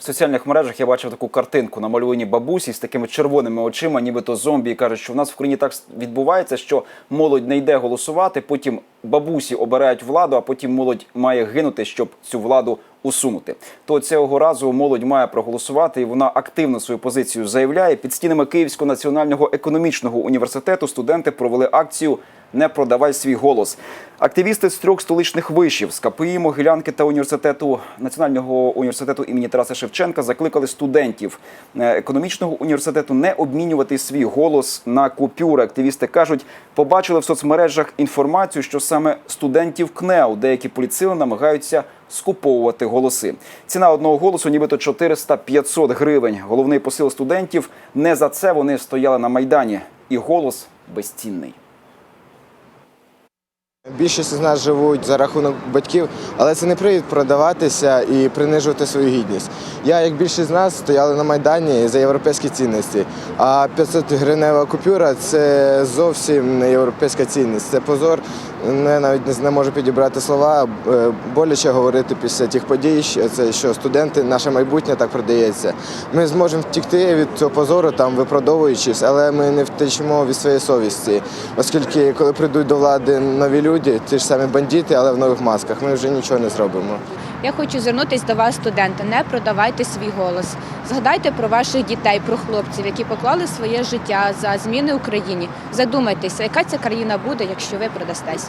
В соціальних мережах я бачив таку картинку намальовані бабусі з такими червоними очима, нібито зомбі, і кажуть, що в нас в країні так відбувається, що молодь не йде голосувати, потім бабусі обирають владу, а потім молодь має гинути, щоб цю владу усунути. То цього разу молодь має проголосувати, і вона активно свою позицію заявляє. Під стінами Київського національного економічного університету студенти провели акцію Не продавай свій голос. Активісти з трьох столичних вишів з КПІ, Могилянки та університету Національного університету імені Тараса Шевченка закликали студентів е, економічного університету не обмінювати свій голос на купюри. Активісти кажуть, побачили в соцмережах інформацію, що саме студентів КНЕУ деякі поліцили намагаються скуповувати голоси. Ціна одного голосу, нібито 400-500 гривень. Головний посил студентів не за це вони стояли на майдані, і голос безцінний. Більшість з нас живуть за рахунок батьків, але це не привід продаватися і принижувати свою гідність. Я, як більшість з нас, стояли на майдані за європейські цінності. А 500 гривнева купюра це зовсім не європейська цінність. Це позор. Я навіть не- не можу підібрати слова. Е, Боляче говорити після тих подій, що це що студенти, наше майбутнє так продається. Ми зможемо втікти від цього позору, там виправдовуючись, але ми не втечемо від своєї совісті, оскільки коли прийдуть до влади нові люди, ті ж самі бандити, але в нових масках, ми вже нічого не зробимо. Я хочу звернутися до вас, студенти. Не продавайте свій голос. Згадайте про ваших дітей, про хлопців, які поклали своє життя за зміни Україні. Задумайтеся, яка ця країна буде, якщо ви продастесь.